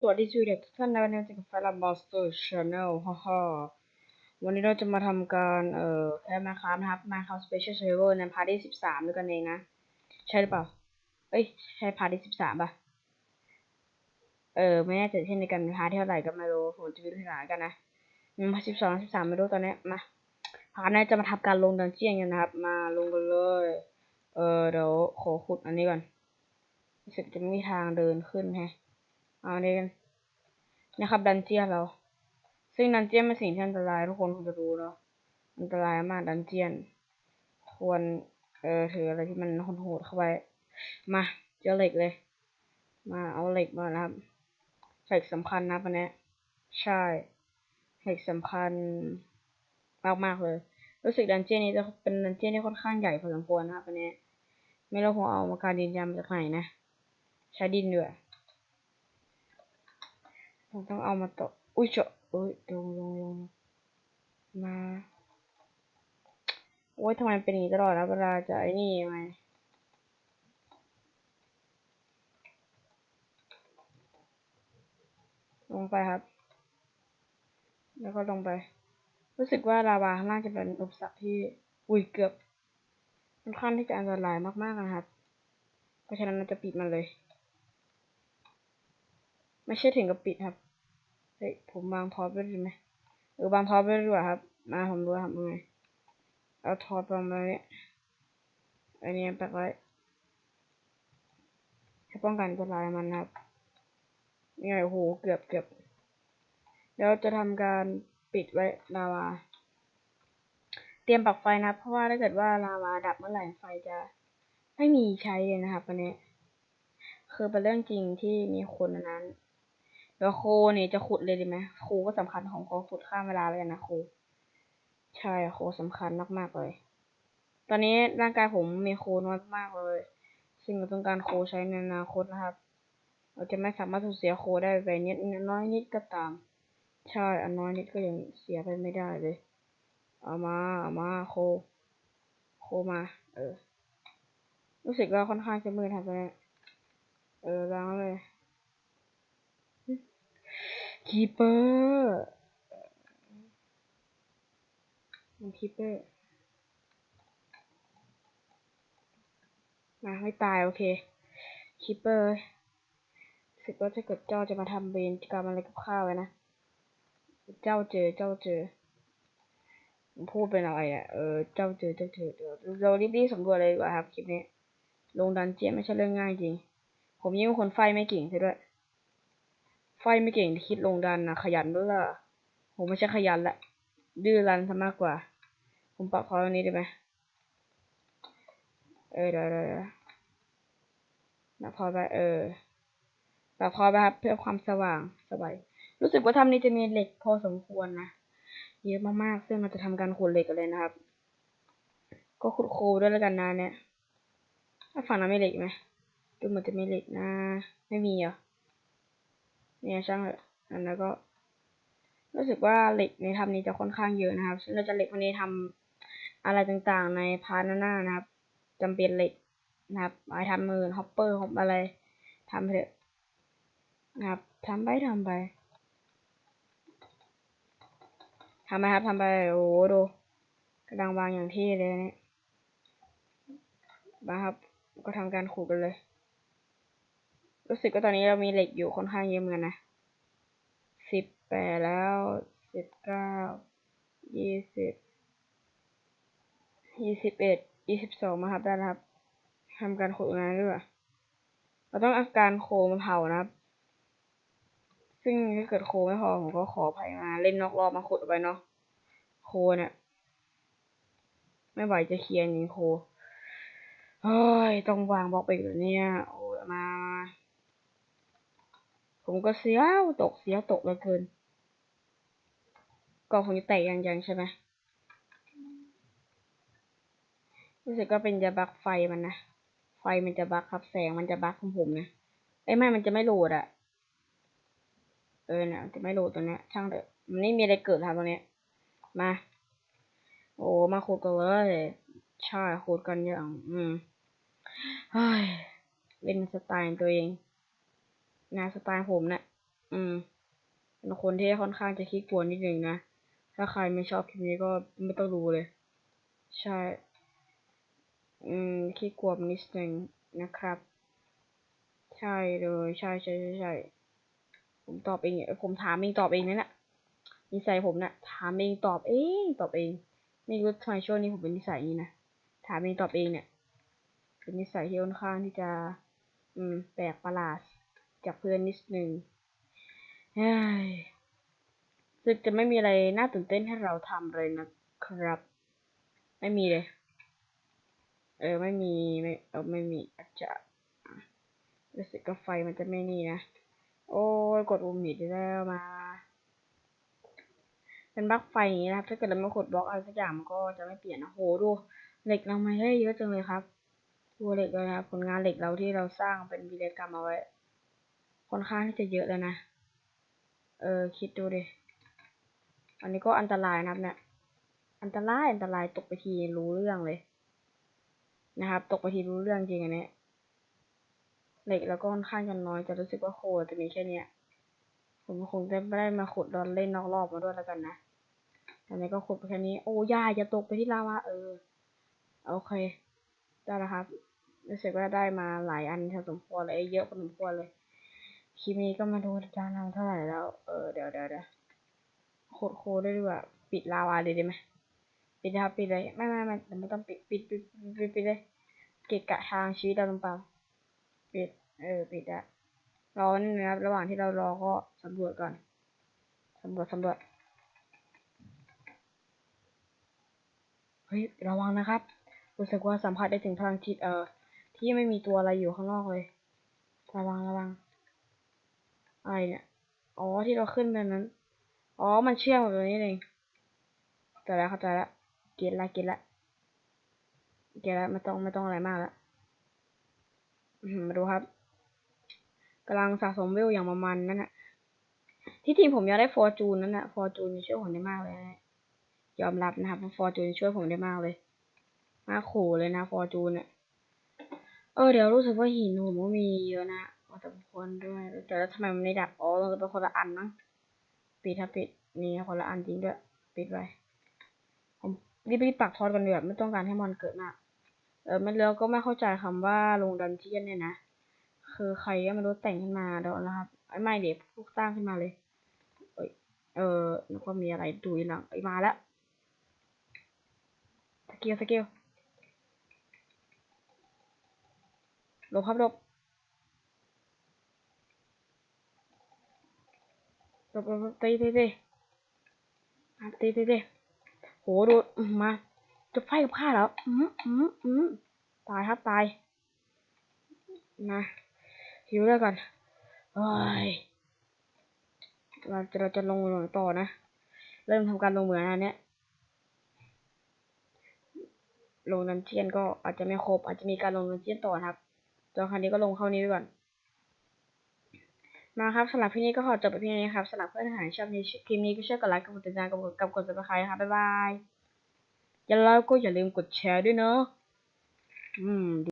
สวัสดีชูเด็กทุกท่านในวันนี้จะกับไฟลับบอสเตอร์ชาแนลฮ่าฮ่าวันนี้เราจะมาทำการเอ่อแค่มาครับนะครับมาครับสเปเชียลเซร์ฟเวอร์ในพาร์ทที่สิบสามด้วยกันเองนะ ใช่หรือเปล่า เอ้ย ใช่พาร์ทที่สิบสามป่ะ เออไม่แน่ใจเช่นในกันพาร์ทเท่าไหร่ก็ไม่รู้ผมจะวิจารณ์กันนะมพาร์ทสิบสองสิบสามไม่รู้ตอนนี้มาพาร์ทนี้จะมาทำการลงดันเจียนกันนะครับ มาลงกันเลย เออเดี๋ยวขอขุดอันนี้ก่อนรู้สึกจะไม่มีทางเดินขึ้นแฮะ เอาอันกันนะครับดันเจียนเรา ซึ่งดันเจียนเป็นสิ่งที่อันตรายทุกคนคงจะรู้เนาะอันตรายมากดันเจียน ควรเออถืออะไรที่มันโหดเข้าไป มาเจอเหล็กเลย มาเอาเหล็กมานะครับเหล็กสำคัญนะปันนี้ยใช่เหล็กสำคัญมากๆเลย รู้สึกดันเจียนนี้จะเป็นดันเจียนที่ค่อนข้างใหญ่พอสมควรนะครับปันนี้ยไม่รู้ผมเอามาการดินยามจากไหนนะ ใช้ดินด้วย ผมต้องเอามาตกอุ้ยเจาะอุ้ยลงลงลงมา โอ้ยทำไมเป็นอย่างนี้ตลอดนะเวลาจะไอ้นี่ยังไงลงไปครับ แล้วก็ลงไป รู้สึกว่าลาวาข้างล่างจะเป็นอุปสรรคที่ อุ้ยเกือบค่อนข้างที่จะอันตรายมากๆนะครับ เพราะฉะนั้นเราจะปิดมันเลย ไม่ใช่ถึงกับปิดครับ เฮ้ย ผมวางทอปไว้ดีไหมเออวางทอปไว้ดีกว่าครับ มาผมดูทำยังไง เอาทอปวางไว้อันนี้แปะไว้ให้ป้องกันอันตรายมันครับนี่ไงโอ้โห เกือบเกือบแล้วจะทำการปิดไว้ลาวา เตรียมปลักไฟนะเพราะว่าถ้าเกิดว่าลาวาดับเมื่อไหร่ไฟจะไม่มีใช้เลยนะครับอันนี้ คือเป็นเรื่องจริงที่มีคนอันนั้ แล้วโคเนี่ยจะขุดเลยดีไหมโคก็สำคัญของโคขุดข้ามเวลาเลยนะโค ใช่โคสำคัญมากๆเลย ตอนนี้ร่างกายผมมีโคน้อยมากเลย ซึ่งเราต้องการโคใช้ในอนาคตนะครับ เราจะไม่สามารถสูญเสียโคได้ไปนิดน้อยนิดก็ตาม ใช่อันน้อยนิดก็ยังเสียไปไม่ได้เลย เอามาเอามาโค โคมา เออ รู้สึกว่าค่อนข้างจะมืดครับตอนนี้เออล้างเลย คีเปอร์มันคีเปอร์มาไม่ตายโอเคคีเปอร์สึกว่าถ้าเกิดเจ้าจะมาทำเบนกรรมอะไรกับข้าวไว้นะ เจ้าเจอเจ้าเจอพูดเป็นอะไรอะ เออ เจ้าเจอเจ้าเจอเดี๋ยวเรารีบๆสำรวจเลยดีกว่าครับคลิปนี้ ลงดันเจียนไม่ใช่เรื่องง่ายจริง ผมยิ่งเป็นคนไฟไม่เก่งซะด้วย ไฟไม่เก่งที่คิดลงดันนะขยันด้วยล่ะผมไม่ใช่ขยันแหละดื้อรั้นซะมากกว่า ผมปรับพอตรงนี้ได้ไหมเออเดี๋ยวเดี๋ยวเดี๋ยวปรับพอไปเออปรับพอไปครับเพื่อความสว่างสบายรู้สึกว่าถ้ำนี้จะมีเหล็กพอสมควรนะเยอะมากๆซึ่งเราจะทำการขุดเหล็กกันเลยนะครับ ก็ขุดโคด้วยแล้วกันนะเนี่ยถ้าฝั่งนั้นไม่เหล็กไหมดูเหมือนจะมีเหล็กนะ ไม่มีเหรอ เนี่ยช่างเถอะอันนั้นก็รู้สึกว่าเหล็กในถ้ำนี้จะค่อนข้างเยอะนะครับ ซึ่งเราจะเหล็กวันนี้ทำอะไรต่างๆ ในพาร์ทหน้านะครับจำเป็นเหล็กนะครับไม้ทำมือฮอปเปอร์ฮอปอะไรทำเถอะนะครับทำไปทำไปทำไปครับทำไปโอ้โหดูกระดังวางอย่างที่เลยเนี่ยมาครับ ก็ทำการขูดกันเลย รู้สึกว่าตอนนี้เรามีเหล็กอยู่ค่อนข้างเยอะเหมือนกันนะสิบแปดแล้วสิบเก้ายี่สิบยี่สิบเอ็ดยี่สิบสองมาครับได้แล้วครับทำการขูดงานด้วยเราต้องอาการโคมาเผานะครับ ซึ่งถ้าเกิดโคไม่พอผมก็ขอภัยมาเล่นนอกรอบมาขุดไปเนาะโคเนี่ยไม่ไหวจะเคลียร์อย่างนี้โคเฮ้ยต้องวางบล็อกไปอีกแล้วเนี่ยโอ้ย ผมก็เสียวตกเสียวตกเลือเกินกล่องคงจะแตกยังยังใช่ไหมรู้สึกก็เป็นจะบักไฟมันนะ ไฟมันจะบักครับแสงมันจะบักของผมนะไอ้ยไม่มันจะไม่โหลดอะเออเนี่ยจะไม่โหลดตัวเนี้ย ช่างเถอะมันไม่มีอะไรเกิดครับตรงเนี้ย มา โอ้มาขุดกันเลยใช่ขุดกันอย่าง อืมเฮ้ยเล่นสไตล์ตัวเอง นะสไตล์ผมเนะี่ยอืมเป็นคนที่ค่อนข้างจะขี้กลัวนิดนึงนะ ถ้าใครไม่ชอบคลิปนี้ก็ไม่ต้องดูเลย ใช่ อืมขี้กลัวนิดนึงนะครับ ใช่เลยใช่ใช่ใช่ใช่ผมตอบเองผมถามเองตอบเองนั่นแหละนิสัยผมนะ่ะถามเองตอบเองตอบเองไม่รู้ทำไมช่วงนี้ผมเป็นนิสัยนี้นะถามเองตอบเองเนี่ยเป็นนิสัยที่ค่อนข้างที่จะ อืม แปลกประหลาด จากเพื่อนนิดนึงซึ่งจะไม่มีอะไรน่าตื่นเต้นให้เราทำเลยนะครับ ไม่มีเลย เออไม่มีไม่เออไม่มีอาจจะรู้สึกกับไฟมันจะไม่นี่นะ โอ้ยกดอุมหิดแล้วมาเป็นบล็อกไฟอย่างนี้นะครับ ถ้าเกิดเราไม่กดบล็อกอะไรสักอย่างมันก็จะไม่เปลี่ยนนะโหดูเหล็กเรามาได้เยอะจังเลยครับดูเหล็กเลยนะครับผลงานเหล็กเราที่เราสร้างเป็นวีรกรรมเอาไว้ ค่อนข้างที่จะเยอะแล้วนะ เออ คิดดูดิ อันนี้ก็อันตรายนะครับเนี่ย อันตราย อันตรายตกไปทีรู้เรื่องเลย นะครับ ตกไปทีรู้เรื่องจริงอันนี้เหล็กแล้วก็ค่อนข้างจะน้อยจะรู้สึกว่าโคจะมีแค่เนี้ย ผมคงจะไม่ได้มาขุดดอนเล่นนอกรอบมาด้วยแล้วกันนะอันนี้ก็ขุดไปแค่นี้ โอ้ยาจะตกไปที่ลาวาเออ โอเค ได้แล้วครับรู้สึกว่าได้มาหลายอันพอสมควรเลยเยอะพอสมควรเลย คลิปนี้ก็มาดูจานเราเท่าไหร่แล้ว เออเดี๋ยวเดี๋ยวเดี๋ยวโคตรโคได้ด้วยปิดลาวาเลยได้ไหมปิดนะครับปิดเลยไม่ไม่ไม่ไม่ต้องปิดปิดปิดปิดปิดเลยเกะกะทางชีวิตเราลงเปปิดเออปิดอะรอนี่นะครับ ระหว่างที่เรารอก็สำรวจก่อนสำรวจสำรวจเฮ้ยระวังนะครับรู้สึกว่าสัมผัสได้ถึงพลังจิตเออที่ไม่มีตัวอะไรอยู่ข้างนอกเลย ระวังระวัง อะไรเนี่ย อ๋อที่เราขึ้นไปนั้น อ๋อมันเชื่อมกับนี้เองแต่แล้วเข้าใจแล้วเก็ตละเก็ตละเก็ตละไม่ต้องไม่ต้องอะไรมากแล้วมาดูครับกำลังสะสมเวลอย่างประมาณนั้นนะที่ทีมผมอยากได้ฟอร์จูนนั่นแหะฟอร์จูนช่วยผมได้มากเลย ยอมรับนะครับฟอร์จูนช่วยผมได้มากเลย มากขู่เลยนะฟอร์จูนเนี่ยเออเดี๋ยวรู้สึกว่าหินผมก็มีเยอะนะ อสมควรด้วยแต่แล้วทำไมมันไม่ดับอ๋อเราจะเป็นคนละอันมั้งปิดถ้าปิดนี่คนละอันจริงด้วย ปิดไว้ผมรีบๆปักทอดกันเดือดไม่ต้องการให้มันเกิดมากเออมันแล้วก็ไม่เข้าใจคำว่าลงดันเจียนเนี่ยนะคือใครก็ไม่รู้แต่งขึ้นมาเดี๋ยวนะครับไอ้ไม่เดี๋ยวพวกสร้างขึ้นมาเลย เออเออแล้วก็มีอะไรดูหลังไอ้มาแล้วสกิลสกิลหลบครับหลบหลบหลบ ตีตีตีตีตีตีโหดูมาจะไฟกับข้าแล้วอืมอืมอืมตายครับตายนะหิวแล้วก่อนโอ้ยเราจะเราจะลงเหมืองต่อนะ เริ่มทำการลงเหมืองอันเนี้ยลงนันเจียนก็อาจจะไม่ครบ อาจจะมีการลงนันเจียนต่อครับตอนครั้นี้ก็ลงเข้านี้ไปก่อน มาครับสำหรับพี่นี้ก็ขอจบไปเพียงนี้ครับสำหรับเพื่อนหายชอบในคลิปนี้ก็ช่วยกดไลค์กดติดตามกับกับกดซับสไครต์ครับบ๊ายบายอย่าลืมก็อย่าลืมกดแชร์ด้วยเนาะอืม